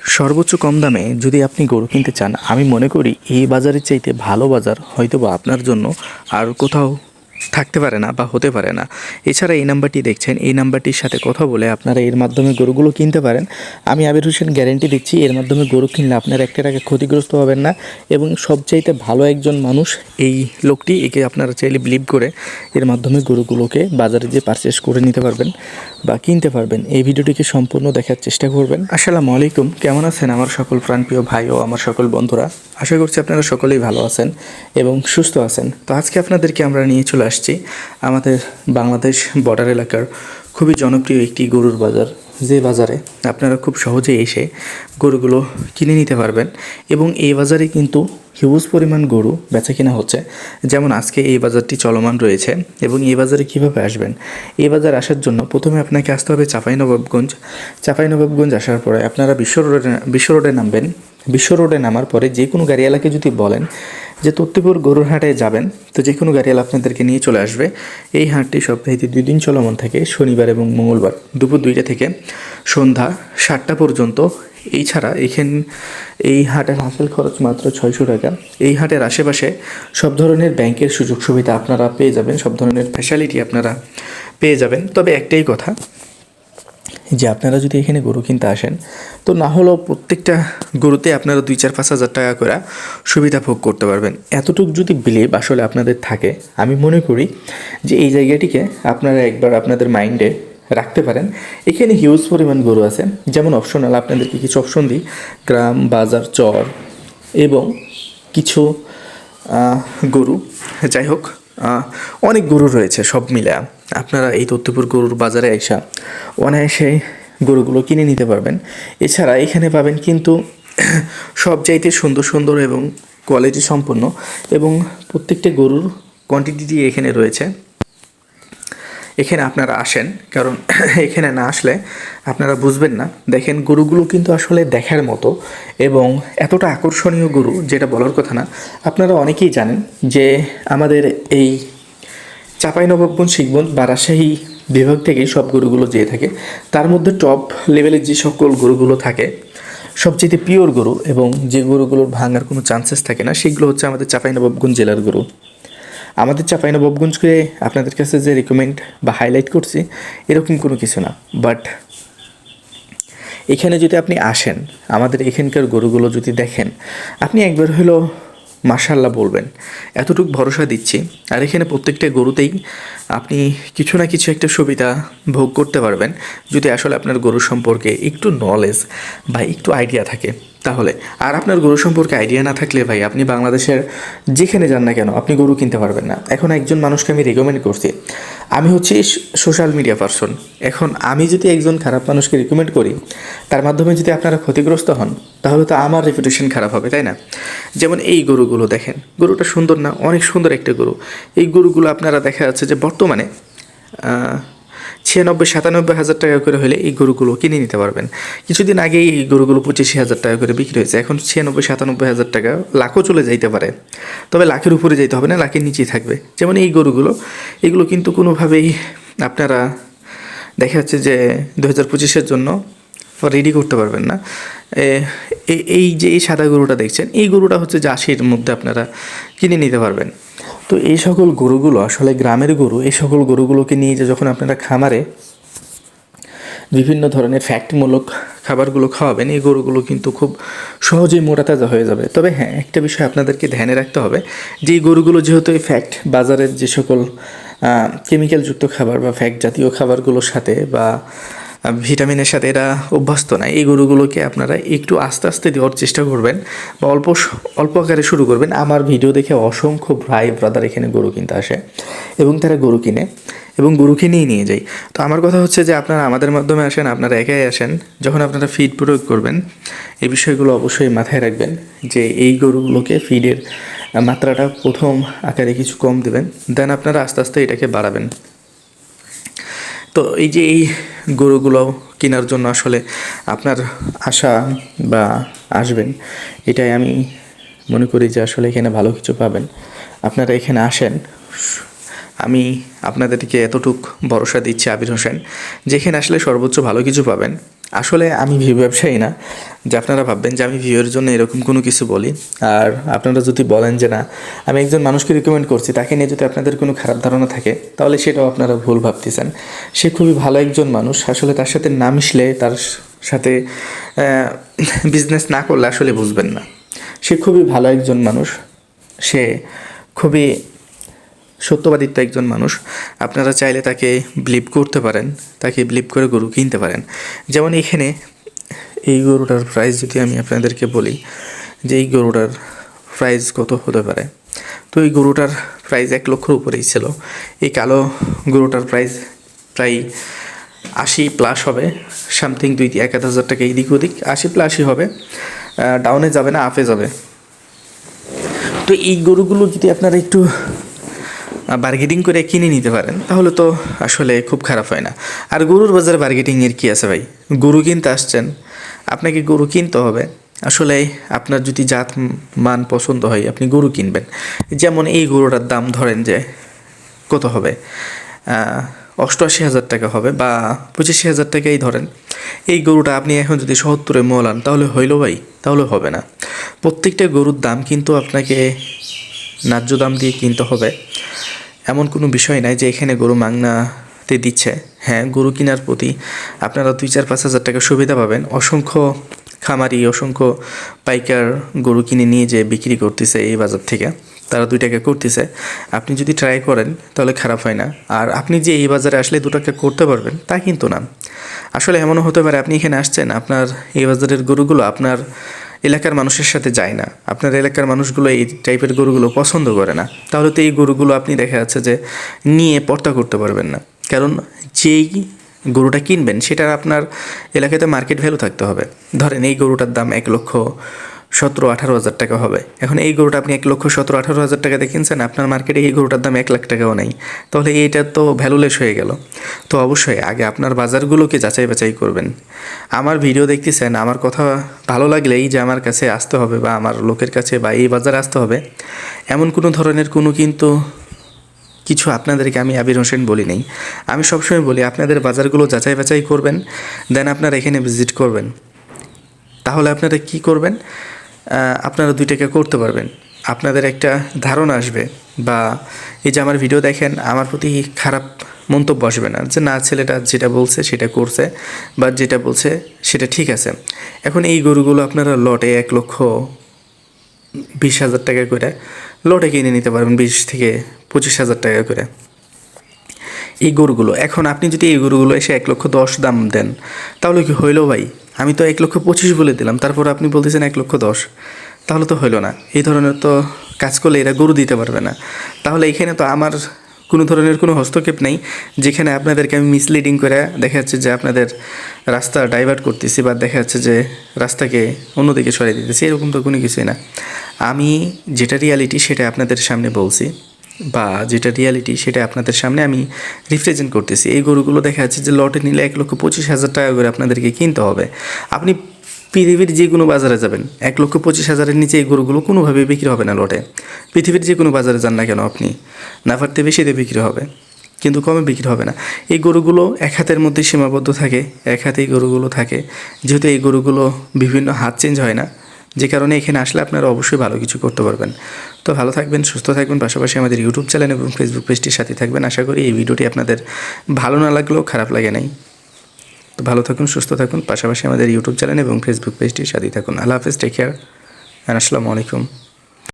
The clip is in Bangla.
সর্বোচ্চ কম দামে যদি আপনি গরু কিনতে চান, আমি মনে করি এই বাজারের চাইতে ভালো বাজার হয়তো বা আপনার জন্য। আর কোথাও থাকতে পারে না বা হতে পারে না। এছাড়া এই নাম্বারটি দেখছেন, এই নাম্বারটির সাথে কথা বলে আপনারা এর মাধ্যমে গরুগুলো কিনতে পারেন। আমি আবির হোসেন গ্যারেন্টি দিচ্ছি, এর মাধ্যমে গরু কিনলে আপনারা একটা টাকা ক্ষতিগ্রস্ত হবেন না এবং সবচাইতে ভালো একজন মানুষ এই লোকটি, একে আপনারা চাইলে বিলিভ করে এর মাধ্যমে গরুগুলোকে বাজারে যে পারচেস করে নিতে পারবেন বা কিনতে পারবেন। এই ভিডিওটিকে সম্পূর্ণ দেখার চেষ্টা করবেন। আসসালামু আলাইকুম, কেমন আছেন আমার সকল প্রাণপ্রিয় ভাই ও আমার সকল বন্ধুরা? আশা করছি আপনারা সকলেই ভালো আছেন এবং সুস্থ আছেন। তো আজকে আপনাদেরকে আমরা নিয়ে চলে আসছি আমাদের বাংলাদেশ বর্ডার এলাকার খুবই জনপ্রিয় একটি গরুর বাজার, যে বাজারে আপনারা খুব সহজে এসে গরুগুলো কিনে নিতে পারবেন এবং এই বাজারে কিন্তু হিউজ পরিমাণ গরু বেচা কিনা হচ্ছে। যেমন আজকে এই বাজারটি চলমান রয়েছে এবং এই বাজারে কীভাবে আসবেন? এই বাজার আসার জন্য প্রথমে আপনাকে আসতে হবে চাঁপাইনবাবগঞ্জ। চাঁপাইনবাবগঞ্জ আসার পরে আপনারা বিশ্ব রোডে বিশ্ব রোডে নামবেন। বিশ্ব রোডে নামার পরে যে কোনো গাড়িওয়ালাকে যদি বলেন যে তত্ত্বপুর গরুর হাটে যাবেন, তো যে কোনো গাড়িওয়ালা আপনাদেরকে নিয়ে চলে আসবে। এই হাটটি সপ্তাহে দুই দিন চলমান থাকে, শনিবার এবং মঙ্গলবার দুপুর দুইটা থেকে সন্ধ্যা সাতটা পর্যন্ত। এই ছাড়া এখান এই হাটের হাসেল খরচ মাত্র ছয়শো টাকা। এই হাটের আশেপাশে সব ধরনের ব্যাংকের সুযোগ সুবিধা আপনারা পেয়ে যাবেন, সব ধরনের ফ্যাসিলিটি আপনারা পেয়ে যাবেন। তবে একটাই কথা যে আপনারা যদি এখানে গরু কিনতে আসেন, তো না হলেও প্রত্যেকটা গরুতে আপনারা দুই চার পাঁচ হাজার টাকা করে সুবিধা ভোগ করতে পারবেন। এতটুক যদি বিলিভ আসলে আপনাদের থাকে, আমি মনে করি যে এই জায়গাটিকে আপনারা একবার আপনাদের মাইন্ডে রাখতে পারেন। এখানে হিউজ পরিমাণ গরু আছে, যেমন অপশনাল আপনাদেরকে কিছু অপশন দিই, গ্রাম, বাজার, চর এবং কিছু গরু। যাই হোক অনেক গরু রয়েছে সব মিলে আপনারা এই তত্ত্বপুর গরুর বাজারে এসা অনায়াসে গরুগুলো কিনে নিতে পারবেন। এছাড়া এখানে পাবেন কিন্তু সব চাইতে সুন্দর সুন্দর এবং কোয়ালিটি সম্পন্ন এবং প্রত্যেকটা গরুর কোয়ান্টিটি এখানে রয়েছে। এখানে আপনারা আসেন, কারণ এখানে না আসলে আপনারা বুঝবেন না। দেখেন, গরুগুলো কিন্তু আসলে দেখার মতো এবং এতটা আকর্ষণীয় গরু, যেটা বলার কথা না। আপনারা অনেকেই জানেন যে আমাদের এই চাঁপাইনবাবগঞ্জ শিখগঞ্জ বা রাজশাহী বিভাগ থেকেই সব গরুগুলো যেয়ে থাকে। তার মধ্যে টপ লেভেলের যে সকল গরুগুলো থাকে, সবচেয়ে পিওর গরু এবং যে গরুগুলোর ভাঙার কোনো চান্সেস থাকে না, সেগুলো হচ্ছে আমাদের চাঁপাইনবাবগঞ্জ জেলার গরু। আমাদের চাঁপাইনবাবগঞ্জকে আপনাদের কাছে যে রেকমেন্ড বা হাইলাইট করছি, এরকম কোনো কিছু না। বাট এখানে যদি আপনি আসেন, আমাদের এখানকার গরুগুলো যদি দেখেন, আপনি একবার হলো মাশাল্লাহ বলবেন। এতটুকু ভরসা দিচ্ছি। আর এখানে প্রত্যেকটা গরুতেই আপনি কিছু না কিছু একটা সুবিধা ভোগ করতে পারবেন। যদি আসলে আপনার গরু সম্পর্কে একটু নলেজ বা একটু আইডিয়া থাকে, তাহলে। আর আপনার গরু সম্পর্কে আইডিয়া না থাকলে ভাই, আপনি বাংলাদেশের যেখানে যান না কেন, আপনি গরু কিনতে পারবেন না। এখন একজন মানুষকে আমি রেকমেন্ড করছি আমি হচ্ছি সোশ্যাল মিডিয়া পার্সন এখন আমি যদি একজন খারাপ মানুষকে রিকমেন্ড করি, তার মাধ্যমে যদি আপনারা ক্ষতিগ্রস্ত হন, তাহলে তো আমার রেপুটেশন খারাপ হবে, তাই না? যেমন এই গরুগুলো দেখেন, গরুটা সুন্দর না, অনেক সুন্দর একটা গরু। এই গরুগুলো আপনারা দেখা যাচ্ছে যে বর্তমানে ছিয়ানব্বই, সাতানব্বই হাজার টাকা করে হলে এই গরুগুলো কিনে নিতে পারবেন। কিছুদিন আগেই এই গরুগুলো পঁচিশি হাজার টাকা করে বিক্রি হয়েছে। এখন ছিয়ানব্বই, সাতানব্বই হাজার টাকা লাখও চলে যাইতে পারে। তবে লাখের উপরে যেতে হবে না, লাখের নিচেই থাকবে। যেমন এই গরুগুলো, এগুলো কিন্তু কোনোভাবেই আপনারা দেখা যাচ্ছে যে দু হাজার পঁচিশের জন্য রেডি করতে পারবেন না। এই যে এই সাদা গরুটা দেখছেন, এই গরুটা হচ্ছে আশির মধ্যে আপনারা কিনে নিতে পারবেন। তো এই সকল গরুগুলো, আসলে গ্রামের গরু, এই সকল গরুগুলোকে নিয়ে যে যখন আপনারা খামারে বিভিন্ন ধরনের ফ্যাক্টমূলক খাবারগুলো খাওয়াবেন, এই গরুগুলো কিন্তু খুব সহজেই মোটা তাজা হয়ে যাবে। তবে হ্যাঁ একটা বিষয় আপনাদেরকে ধ্যানে রাখতে হবে যে, এই গরুগুলো যেহেতু এই ফ্যাক্ট বাজারের যে সকল কেমিক্যালযুক্ত খাবার বা ফ্যাক্ট জাতীয় খাবারগুলোর সাথে বা ভিটামিনের সাথে এরা অভ্যস্ত না এই গরুগুলোকে আপনারা একটু আস্তে আস্তে দেওয়ার চেষ্টা করবেন বা অল্প অল্প আকারে শুরু করবেন। আমার ভিডিও দেখে অসংখ্য ভাই ব্রাদার এখানে গরু কিনতে আসে এবং তারা গরু কিনে এবং গরু কিনেই নিয়ে যায়। তো আমার কথা হচ্ছে যে আপনারা আমাদের মাধ্যমে আসেন, আপনারা একাই আসেন, যখন আপনারা ফিড প্রয়োগ করবেন, এই বিষয়গুলো অবশ্যই মাথায় রাখবেন যে এই গরুগুলোকে ফিডের মাত্রাটা প্রথম আকারে কিছু কম দেবেন, দেন আপনারা আস্তে আস্তে এটাকে বাড়াবেন। তো এই যে এই গরুগুলো কেনার জন্য আসলে আপনার আশা বা আসবেন, এটাই আমি মনে করি যে আসলে এখানে ভালো কিছু পাবেন। আপনারা এখানে আসেন, আমি আপনাদেরকে এতটুক ভরসা দিচ্ছি আবির হোসেন, যেখানে আসলে সর্বোচ্চ ভালো কিছু পাবেন। আসলে আমি ভিউ ব্যবসায়ী না, যে আপনারা ভাববেন যে আমি ভিউয়ের জন্য এরকম কোনো কিছু বলি। আর আপনারা যদি বলেন যে না, আমি একজন মানুষকে রিকমেন্ড করছি, তাকে নিয়ে যদি আপনাদের কোনো খারাপ ধারণা থাকে, তাহলে সেটাও আপনারা ভুল ভাবতেছেন। সে খুবই ভালো একজন মানুষ, আসলে তার সাথে না মিশলে, তার সাথে বিজনেস না করলে আসলে বুঝবেন না। সে খুবই ভালো একজন মানুষ। সে খুবই সত্যবাদিত্ব একজন মানুষ, আপনারা চাইলে তাকে বিলিভ করতে পারেন, তাকে বিলিভ করে গরু কিনতে পারেন। যেমন এখানে এই গরুটার প্রাইস যদি আমি আপনাদেরকে বলি, যে এই গরুটার প্রাইস কত হতে পারে? তো এই গরুটার প্রাইস এক লক্ষর উপরেই ছিল। এই কালো গরুটার প্রাইস প্রায় আশি প্লাস হবে সামথিং দুই, এক, আধ হাজার টাকা এদিক ওদিক, আশি প্লাসই হবে ডাউনে যাবে না আপে যাবে। তো এই গরুগুলো যদি আপনারা একটু বার্গেটিং করে কিনে নিতে পারেন, তাহলে তো আসলে খুব খারাপ হয় না। আর গরুর বাজারে বার্গেটিংয়ের কী আছে ভাই? গরু কিনতে আসছেন, আপনাকে গরু কিনতে হবে। আসলে আপনার যদি জাত মান পছন্দ হয়, আপনি গরু কিনবেন। যেমন এই গরুটার দাম ধরেন যে কত হবে? অষ্টআশি হাজার টাকা হবে বা পঁচিশি হাজার টাকাই ধরেন। এই গরুটা আপনি এখন যদি সত্তরে মোলান তাহলে হইল ভাই, তাহলে হবে না। প্রত্যেকটা গরুর দাম কিন্তু আপনাকে ন্যায্য দাম দিয়ে কিনতে হবে। এমন কোনো বিষয় নাই যে এখানে গরু মাংনাতে দিচ্ছে। হ্যাঁ গরু কেনার প্রতি আপনারা দুই চার পাঁচ হাজার টাকা সুবিধা পাবেন। অসংখ্য খামারি, অসংখ্য পাইকার গরু কিনে নিয়ে যে বিক্রি করতেছে এই বাজার থেকে। তারা দুই টাকা করতেছে। আপনি যদি ট্রাই করেন, তাহলে খারাপ হয় না। আর আপনি যে এই বাজারে আসলে দু টাকা করতে পারবেন, তা কিন্তু না। আসলে এমনও হতে পারে আপনি এখানে আসছেন, আপনার এই বাজারের গরুগুলো আপনার এলাকার মানুষের সাথে যায় না। আপনার এলাকার মানুষগুলো এই টাইপের গরুগুলো পছন্দ করে না। তাহলে তো এই গরুগুলো আপনি দেখা যাচ্ছে যে নিয়ে পর্তা করতে পারবেন না। কারণ যেই গরুটা কিনবেন, সেটার আপনার এলাকাতে মার্কেট ভ্যালু থাকতে হবে। ধরেন এই গরুটার দাম এক লক্ষ সতেরো আঠারো হাজার টাকা হবে। এখন এই গরুটা আপনি এক লক্ষ সতেরো আঠারো হাজার টাকাতে কিনছেন, আপনার মার্কেটে এই গরুটার দাম এক লাখ টাকাও নেই। তাহলে এইটা তো ভ্যালুলেস হয়ে গেল। তো অবশ্যই আগে আপনার বাজারগুলোকে যাচাই বাছাই করবেন। আমার ভিডিও দেখতেছেন, আমার কথা ভালো লাগলেই যে আমার কাছে আসতে হবে বা আমার লোকের কাছে বা এই বাজারে আসতে হবে। এমন কোনো ধরনের কোনো কিন্তু কিছু আপনাদেরকে আমি আবির হোসেন বলি নেই। আমি সবসময় বলি, আপনাদের বাজারগুলো যাচাই বাছাই করবেন, দেন আপনারা এখানে ভিজিট করবেন। তাহলে আপনারা কি করবেন? আপনারা দুইটাকে করতে পারবেন। আপনাদের একটা ধারণা আসবে বা এই যে আমার ভিডিও দেখেন, আমার প্রতি খারাপ মন্তব্য আসবে না যে না, ছেলেটা যেটা বলছে সেটা করছে বা যেটা বলছে সেটা ঠিক আছে। এখন এই গরুগুলো আপনারা লটে এক লক্ষ বিশ হাজার টাকা করে লটে কিনে নিতে পারবেন, বিশ থেকে পঁচিশ হাজার টাকা করে। এই গরুগুলো, এখন আপনি যদি এই গরুগুলো এসে এক লক্ষ দশ দাম দেন, তাহলে কি হইল ভাই? আমি তো এক লক্ষ পঁচিশ বলে দিলাম, তারপর আপনি বলতেছেন এক লক্ষ দশ। তাহলে তো হইল না। এই ধরনের তো কাজ করলে এরা গরু দিতে পারবে না। তাহলে এখানে তো আমার কোনো ধরনের কোনো হস্তক্ষেপ নেই, যেখানে আপনাদেরকে আমি মিসলিডিং করে দেখা যাচ্ছে যে আপনাদের রাস্তা ডাইভার্ট করতেছি বা দেখা যাচ্ছে যে রাস্তাকে অন্যদিকে সরিয়ে দিতেছি, এরকম তো কোনো কিছুই না। আমি যেটা রিয়ালিটি সেটা আপনাদের সামনে বলছি। বা যেটা রিয়ালিটি সেটা আপনাদের সামনে আমি রিপ্রেজেন্ট করতেছি। এই গরুগুলো দেখা যাচ্ছে যে লটে নিলে এক লক্ষ পঁচিশ হাজার টাকা করে আপনাদেরকে কিনতে হবে। আপনি পৃথিবীর যে কোনো বাজারে যাবেন, এক লক্ষ পঁচিশ হাজারের নিচে এই গরুগুলো কোনোভাবেই বিক্রি হবে না লটে। পৃথিবীর যে কোনো বাজারে যান না কেন আপনি। না পারতে বেশিতে বিক্রি হবে, কিন্তু কমে বিক্রি হবে না। এই গরুগুলো এক হাতের মধ্যে সীমাবদ্ধ থাকে, এক হাতে এই গরুগুলো থাকে। যেহেতু এই গরুগুলো বিভিন্ন হাত চেঞ্জ হয় না যে কারণে এখানে আসলে আপনারা অবশ্যই ভালো কিছু করতে পারবেন। তো ভালো থাকবেন, সুস্থ থাকবেন, পাশাপাশি আমাদের ইউটিউব চ্যানেল এবং ফেসবুক পেজটির সাথে থাকবেন। আশা করি এই ভিডিওটি আপনাদের ভালো না লাগলেও খারাপ লাগে নাই। তো ভালো থাকুন, সুস্থ থাকুন, পাশাপাশি আমাদের ইউটিউব চ্যানেল এবং ফেসবুক পেজটির সাথেই থাকুন। আল্লাহ হাফেজ টেক কেয়ার আসসালামু আলাইকুম।